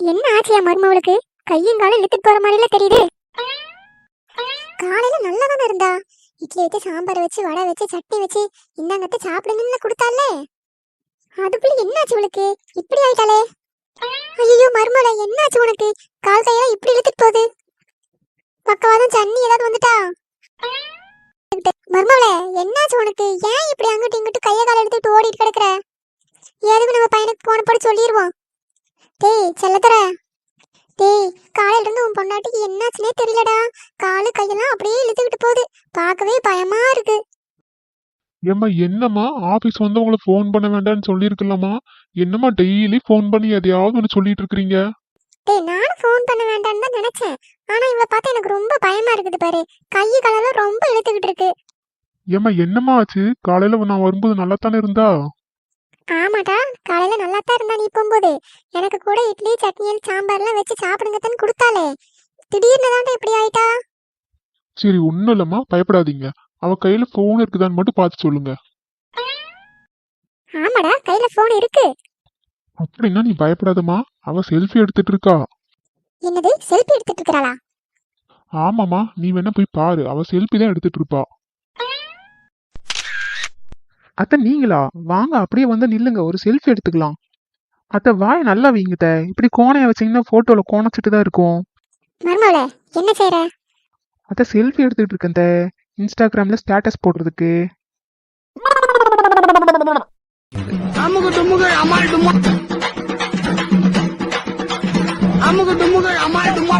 என்ன ஆச்சியா மருமவளுக்கு? கையும் காலும் இழுத்துட்டு போற மாதிரில தெரியுது. காலையில நல்லா இருந்தா இட்லி வச்சு சாம்பார் வச்சு வடை வச்சு சட்னி வச்சு இந்தாங்கத்த சாப்பிடுங்கன்னு கொடுத்தாலே அதுக்குள்ள என்னாச்சு உனக்கு? இப்படி ஆயிட்டாளே. ஐயோ மருமலை என்னாச்சு உனக்கு? கால் கையா இப்படி இழுத்துட்டு போகுது. பக்கவாதம் சன்னி ஏதாவது வந்துட்டா? மருமவளே என்னாச்சு உனக்கு? ஏன் இப்படி அங்கிட்டு இங்கிட்டு கையை கால எடுத்துட்டு ஓடிட்டு கிடக்குற? எதுக்கு நம்ம பையனுக்கு போன போட சொல்லிடுவோம் டேய் செல்லத்தர. டேய் காலையில இருந்து உன் பொண்டாட்டிக்கு என்னாச்சுனே தெரியலடா. காலு கையெல்லாம் அப்படியே இழுத்துக்கிட்டு போகுது. பார்க்கவே பயமா இருக்கு. ஏம்மா என்னம்மா? ஆபீஸ் வந்து உங்களை ஃபோன் பண்ண வேண்டாம்னு சொல்லியிருக்கலாமா? என்னம்மா டெய்லி ஃபோன் பண்ணி எதையாவது ஒன்று சொல்லிட்டு இருக்கிறீங்க? டேய் நானும் ஃபோன் பண்ண வேண்டாம்னு தான் நினைச்சேன். ஆனா இவளை பார்த்தா எனக்கு ரொம்ப பயமா இருக்குது பாரு. கை காலெல்லாம் ரொம்ப இழுத்துக்கிட்டு இருக்கு. ஏம்மா என்னம்மா ஆச்சு? காலையில நான் வரும்போது நல்லா தானே இருந்தா? ஆமாடா காலையில நல்லா தான் இருந்தா நீ போகும்போது. எனக்கு கூட இட்லி சட்னி சாம்பார்லாம் வச்சு சாப்பிடுங்கத்தான் கொடுத்தாலே திடீர்னு தான்டா இப்படி ஆயிட்டா? சரி ஒன்றும் இல்லைம்மா பயப்படாதீங்க. அவ கையில ஃபோன் இருக்குதான்னு மட்டும் பார்த்து சொல்லுங்க. ஆமாடா கையில ஃபோன் இருக்கு. அப்படின்னா நீ பயப்படாதம்மா அவ செல்ஃபி எடுத்துட்டு இருக்கா. என்னது செல்ஃபி எடுத்துட்டு இருக்கறாளா? ஆமாம்மா நீ வேணா போய் பாரு அவ செல்ஃபி தான் எடுத்துட்டு இருப்பா. அத்தை நீங்களா? வாங்க அப்படியே வந்து நில்லுங்க. ஒரு செல்ஃபி எடுத்துக்கலாம். அத்தை வாய் நல்லா வீங்கிட்ட இப்படி கோணைய வச்சீங்கன்னா போட்டோல கோணச்சிட்டு தான் இருக்கும். என்ன செய்யற அத்தை செல்ஃபி எடுத்துட்டு இருக்கேன் அத்தை. இன்ஸ்டாகிராம்ல ஸ்டேட்டஸ் போடுறதுக்கு. அமுகு டுமுகள் அமால் அமுகு அமால் டுமா.